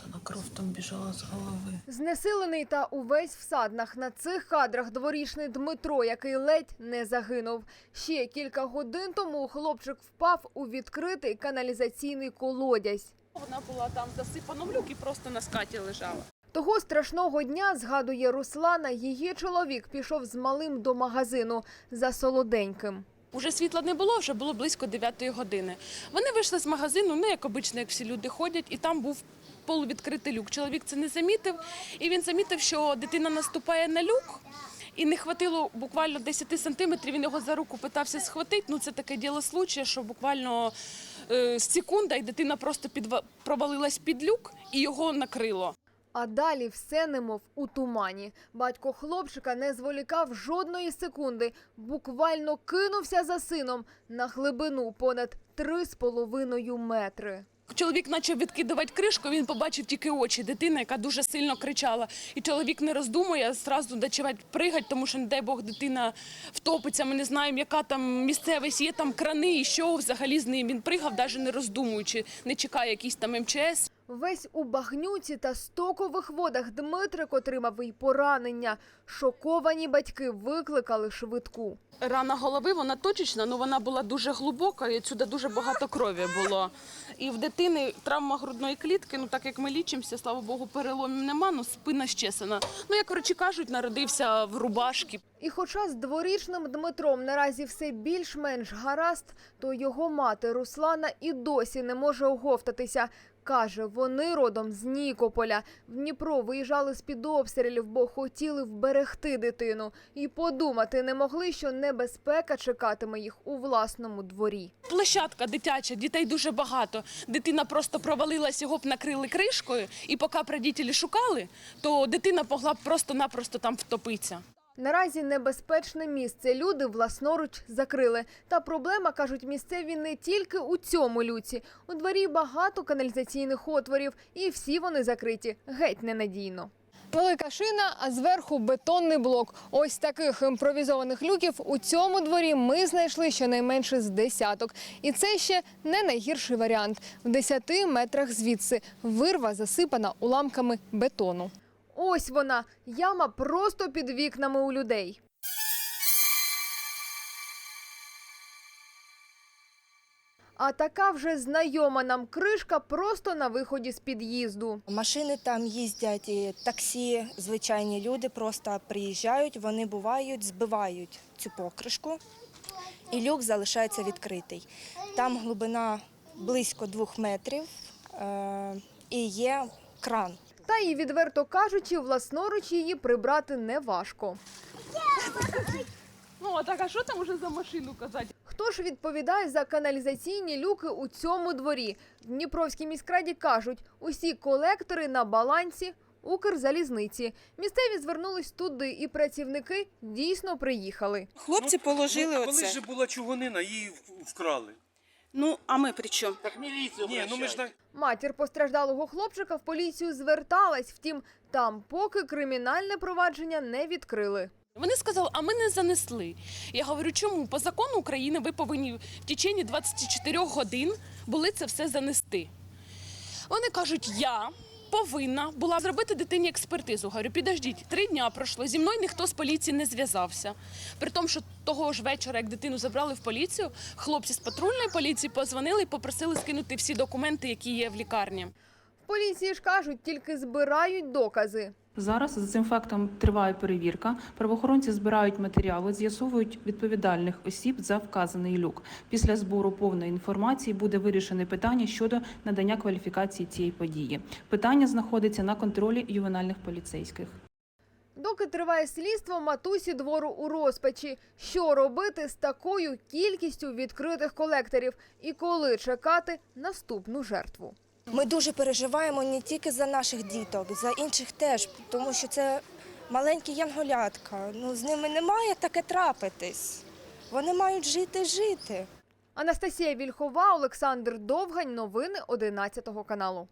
Вона кров там біжала з голови. Знесилений та увесь в саднах на цих кадрах дворічний Дмитро, який ледь не загинув. Ще кілька годин тому хлопчик впав у відкритий каналізаційний колодязь. Вона була там засипана в люк і просто на скаті лежала. Того страшного дня, згадує Руслана, її чоловік пішов з малим до магазину за солоденьким. Уже світла не було, вже було близько 9 години. Вони вийшли з магазину, ну як обично, як всі люди ходять, і там був полувідкритий люк. Чоловік це не замітив, і він замітив, що дитина наступає на люк. І не хватило буквально 10 сантиметрів. Він його за руку питався схватити. Ну це таке діло случая, що буквально е, секунда, і дитина просто підва- провалилась під люк і його накрило. А далі все немов у тумані. Батько хлопчика не зволікав жодної секунди, буквально кинувся за сином на глибину понад три з половиною метри. Чоловік почав відкидувати кришку, він побачив тільки очі дитини, яка дуже сильно кричала. І чоловік не роздумує, одразу почав пригати, тому що, не дай Бог, дитина втопиться. Ми не знаємо, яка там місцевість, є там крани і що взагалі з ним. Він пригав, навіть не роздумуючи, не чекає якийсь там МЧС. Весь у багнюці та стокових водах Дмитрик отримав і поранення. Шоковані батьки викликали швидку. Рана голови, вона точечна, але вона була дуже глибока, і сюди дуже багато крові було. І в дитини травма грудної клітки, ну так як ми лічимося, слава Богу, переломів нема, ну спина щесана. Ну, як коротше кажуть, народився в рубашки. І хоча з дворічним Дмитром наразі все більш-менш гаразд, то його мати Руслана і досі не може оговтатися. Каже, вони родом з Нікополя. В Дніпро виїжджали з-під обстрілів, бо хотіли вберегти дитину. І подумати не могли, що небезпека чекатиме їх у власному дворі. Площадка дитяча, дітей дуже багато. Дитина просто провалилась, його б накрили кришкою, і поки родителі шукали, то дитина могла б просто-напросто там втопитися. Наразі небезпечне місце люди власноруч закрили. Та проблема, кажуть місцеві, не тільки у цьому люці. У дворі багато каналізаційних отворів, і всі вони закриті геть ненадійно. Велика шина, а зверху бетонний блок. Ось таких імпровізованих люків у цьому дворі ми знайшли щонайменше з десяток. І це ще не найгірший варіант. В 10 метрах звідси вирва засипана уламками бетону. Ось вона, яма просто під вікнами у людей. А така вже знайома нам кришка просто на виході з під'їзду. Машини там їздять, і таксі, звичайні люди просто приїжджають, вони бувають, збивають цю покришку, і люк залишається відкритий. Там глибина близько двох метрів е, і є кран. Та і відверто кажучи, власноруч її прибрати неважко. Ну, а так, а що там уже за машину казати? Хто ж відповідає за каналізаційні люки у цьому дворі? В Дніпровській міськраді кажуть, усі колектори на балансі Укрзалізниці. Місцеві звернулись туди, і працівники дійсно приїхали. Хлопці положили ну, Колись оце. же була чугунина, її вкрали. Ну, а ми при чому? Так міліцію Ні, ну ми ж так... Матір постраждалого хлопчика в поліцію зверталась, втім, там поки кримінальне провадження не відкрили. Вони сказали, а ми не занесли. Я говорю, чому? По закону України ви повинні в течение 24 годин були це все занести. Вони кажуть, я повинна була зробити дитині експертизу. Говорю, підождіть, три дня пройшло. Зі мною ніхто з поліції не зв'язався. При тому, що того ж вечора, як дитину забрали в поліцію, хлопці з патрульної поліції позвонили і попросили скинути всі документи, які є в лікарні. В поліції ж кажуть, тільки збирають докази. Зараз за цим фактом триває перевірка. Правоохоронці збирають матеріали, з'ясовують відповідальних осіб за вказаний люк. Після збору повної інформації буде вирішене питання щодо надання кваліфікації цієї події. Питання знаходиться на контролі ювенальних поліцейських. Доки триває слідство, матусі двору у розпачі. Що робити з такою кількістю відкритих колекторів і коли чекати наступну жертву? Ми дуже переживаємо не тільки за наших діток, за інших теж, тому що це маленькі янголятка. Ну, з ними не має таке трапитись. Вони мають жити, жити. Анастасія Вільхова, Олександр Довгань. Новини 11 каналу.